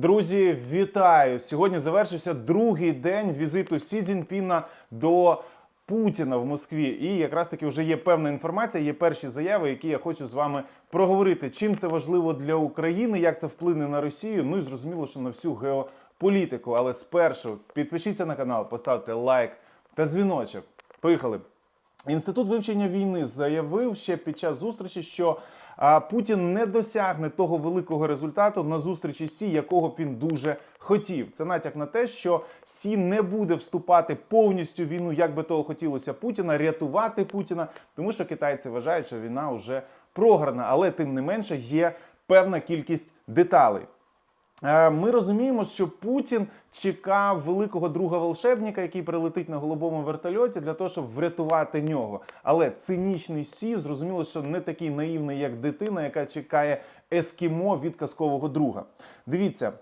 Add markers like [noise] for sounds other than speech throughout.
Друзі, вітаю! Сьогодні завершився другий день візиту Сі Цзіньпіна до Путіна в Москві. І якраз таки вже є певна інформація, є перші заяви, які я хочу з вами проговорити. Чим це важливо для України, як це вплине на Росію. Ну і зрозуміло, що на всю геополітику. Але спершу підпишіться на канал, поставте лайк та дзвіночок. Поїхали! Інститут вивчення війни заявив ще під час зустрічі, що Путін не досягне того великого результату на зустрічі Сі, якого б він дуже хотів. Це натяк на те, що Сі не буде вступати повністю в війну, як би того хотілося Путіна, рятувати Путіна, тому що китайці вважають, що війна вже програна, але тим не менше є певна кількість деталей. Е, Ми розуміємо, що Путін чекав великого друга волшебника, який прилетить на голубому вертольоті для того, щоб врятувати нього. Але цинічний Сі зрозуміло, що не такий наївний, як дитина, яка чекає ескімо від казкового друга. Дивіться.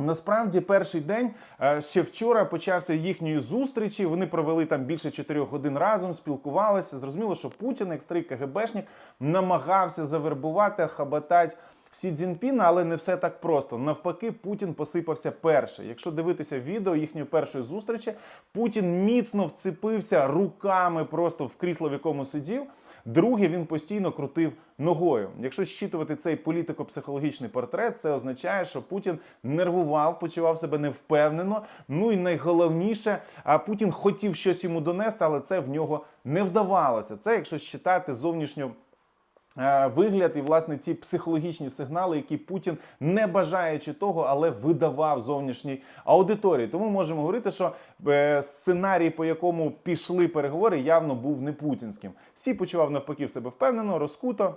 Насправді, перший день е, ще вчора почався їхньої зустрічі. Вони провели там більше чотирьох годин разом, спілкувалися. Зрозуміло, що Путін, як старий КГБшник, намагався завербувати, хабатати Сі Цзіньпіна, але не все так просто. Навпаки, Путін посипався перший. Якщо дивитися відео їхньої першої зустрічі, Путін міцно вцепився руками просто в крісло, в якому сидів. Друге, він постійно крутив ногою. Якщо щитувати цей політико-психологічний портрет, це означає, що Путін нервував, почував себе невпевнено. Ну і найголовніше, а Путін хотів щось йому донести, але це в нього не вдавалося. Це якщо считати зовнішньо. Е, Вигляд і власне ті психологічні сигнали, які Путін не бажаючи того, але видавав зовнішній аудиторії. Тому можемо говорити, що е, сценарій, по якому пішли переговори, явно був не путінським. Всі почував навпаки в себе впевнено, розкуто.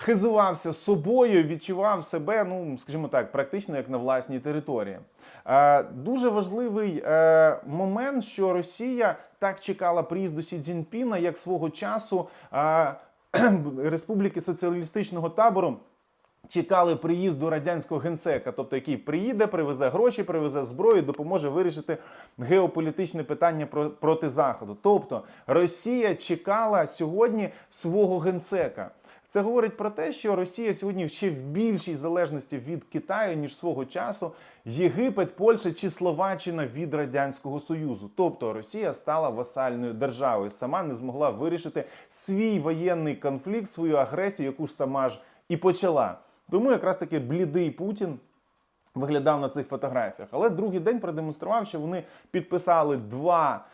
Хизувався собою, відчував себе, ну скажімо так, практично як на власній території. Е, дуже важливий е, момент, що Росія так чекала приїзду Сі Цзіньпіна, як свого часу е, Республіки Соціалістичного табору чекали приїзду радянського генсека, тобто який приїде, привезе гроші, привезе зброю, допоможе вирішити геополітичне питання про- проти заходу. Тобто Росія чекала сьогодні свого генсека. Це говорить про те, що Росія сьогодні ще в більшій залежності від Китаю, ніж свого часу Єгипет, Польща чи Словаччина від Радянського Союзу. Тобто Росія стала васальною державою, сама не змогла вирішити свій воєнний конфлікт, свою агресію, яку ж сама ж і почала. Тому якраз таки блідий Путін виглядав на цих фотографіях. Але другий день продемонстрував, що вони підписали два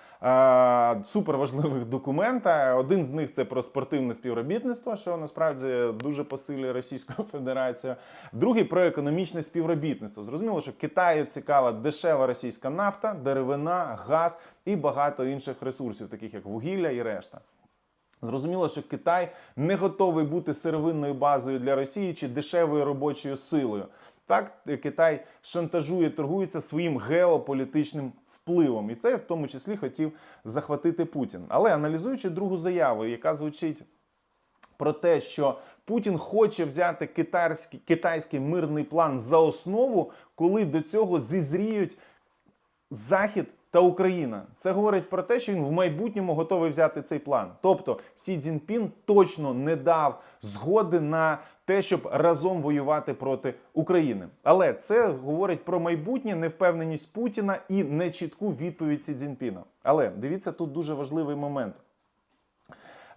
суперважливих документа. Один з них це про спортивне співробітництво, що насправді дуже посилює Російську [laughs] Федерацію. Другий про економічне співробітництво. Зрозуміло, що Китаю цікава дешева російська нафта, деревина, газ і багато інших ресурсів, таких як вугілля і решта. Зрозуміло, що Китай не готовий бути сировинною базою для Росії чи дешевою робочою силою. Так, Китай шантажує, торгується своїм геополітичним впливом, і це в тому числі хотів захватити Путін. Але аналізуючи другу заяву, яка звучить про те, що Путін хоче взяти китайський, китайський мирний план за основу, коли до цього зізріють Захід та Україна. Це говорить про те, що він в майбутньому готовий взяти цей план. Тобто Сі Цзіньпін точно не дав згоди на те, щоб разом воювати проти України. Але це говорить про майбутнє, невпевненість Путіна і нечітку відповідь Сі Цзіньпіна. Але дивіться, тут дуже важливий момент.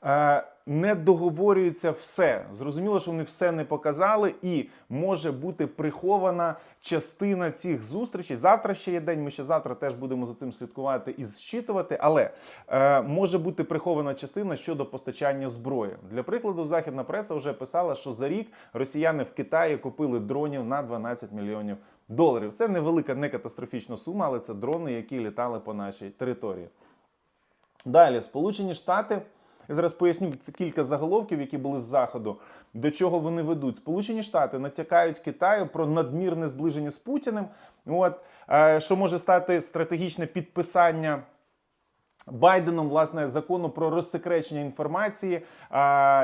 Е, не договорюється все. Зрозуміло, що вони все не показали, і може бути прихована частина цих зустрічей. Завтра ще є день. Ми ще завтра теж будемо за цим слідкувати і зчитувати. Але е, може бути прихована частина щодо постачання зброї. Для прикладу, західна преса вже писала, що за рік росіяни в Китаї купили дронів на 12 мільйонів доларів. Це невелика, не катастрофічна сума, але це дрони, які літали по нашій території. Далі, Сполучені Штати. Я зараз поясню це кілька заголовків, які були з заходу. До чого вони ведуть? Сполучені Штати натякають Китаю про надмірне зближення з Путіним. От е, що може стати стратегічне підписання Байденом власне закону про розсекречення інформації.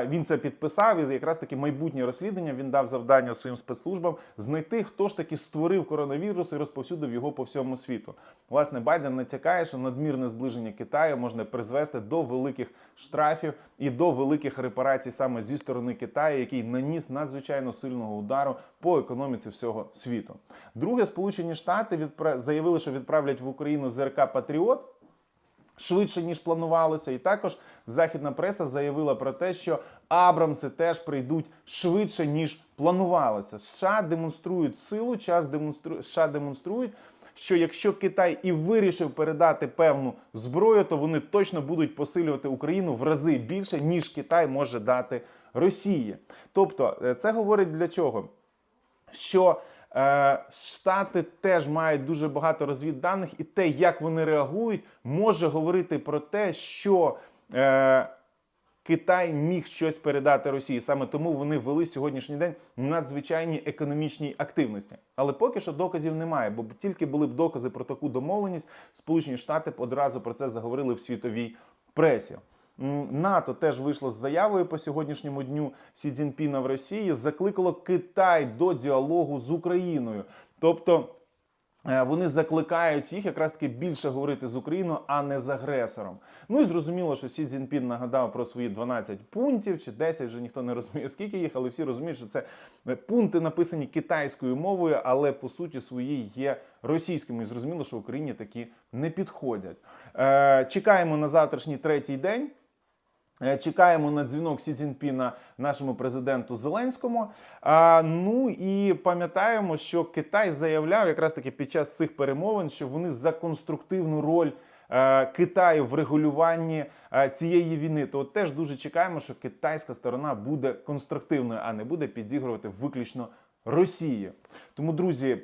Він це підписав, і якраз таки майбутнє розслідування він дав завдання своїм спецслужбам знайти, хто ж таки створив коронавірус і розповсюдив його по всьому світу. Власне, Байден натякає, що надмірне зближення Китаю можна призвести до великих штрафів і до великих репарацій саме зі сторони Китаю, який наніс надзвичайно сильного удару по економіці всього світу. Друге, Сполучені Штати заявили, що відправлять в Україну ЗРК Патріот швидше ніж планувалося. І також західна преса заявила про те, що Абрамси теж прийдуть швидше ніж планувалося. США демонструють силу, час демонстру... США демонструють. Що якщо Китай і вирішив передати певну зброю, то вони точно будуть посилювати Україну в рази більше, ніж Китай може дати Росії. Тобто, е, це говорить для чого? що Штати теж мають дуже багато розвідданих, і те, як вони реагують, може говорити про те, що е, Китай міг щось передати Росії. Саме тому вони ввели сьогоднішній день надзвичайні економічні активності. Але поки що доказів немає, бо тільки були б докази про таку домовленість, Сполучені Штати одразу про це заговорили в світовій пресі. НАТО теж вийшло з заявою по сьогоднішньому дню Сі Цзіньпіна в Росії, закликало Китай до діалогу з Україною. Тобто е, вони закликають їх якраз таки більше говорити з Україною, а не з агресором. Ну і зрозуміло, що Сі Цзіньпін нагадав про свої 12 пунктів чи 10, вже ніхто не розуміє, скільки їх, але всі розуміють, що це е, пункти написані китайською мовою, але по суті свої є російськими. І зрозуміло, що Україні такі не підходять. Е, чекаємо на завтрашній третій день. Е, Чекаємо на дзвінок Сі Цзіньпіна нашому президенту Зеленському. А, ну і пам'ятаємо, що Китай заявляв якраз таки під час цих перемовин, що вони за конструктивну роль е, Китаю в регулюванні е, цієї війни. То от теж дуже чекаємо, що китайська сторона буде конструктивною, а не буде підігрувати виключно Росії. Тому, друзі,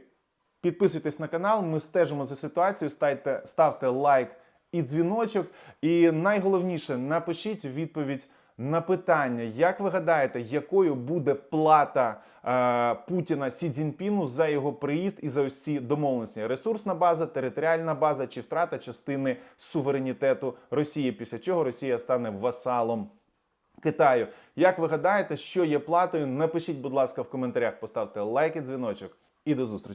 Підписуйтесь на канал, ми стежимо за ситуацією, ставте, ставте лайк і дзвіночок. І найголовніше, напишіть відповідь на питання, як ви гадаєте, якою буде плата е, Путіна Сі Цзіньпіну за його приїзд і за ось ці домовленості? Ресурсна база, територіальна база чи втрата частини суверенітету Росії, після чого Росія стане васалом Китаю. Як ви гадаєте, що є платою? Напишіть, будь ласка, в коментарях, поставте лайк і дзвіночок. І до зустрічі.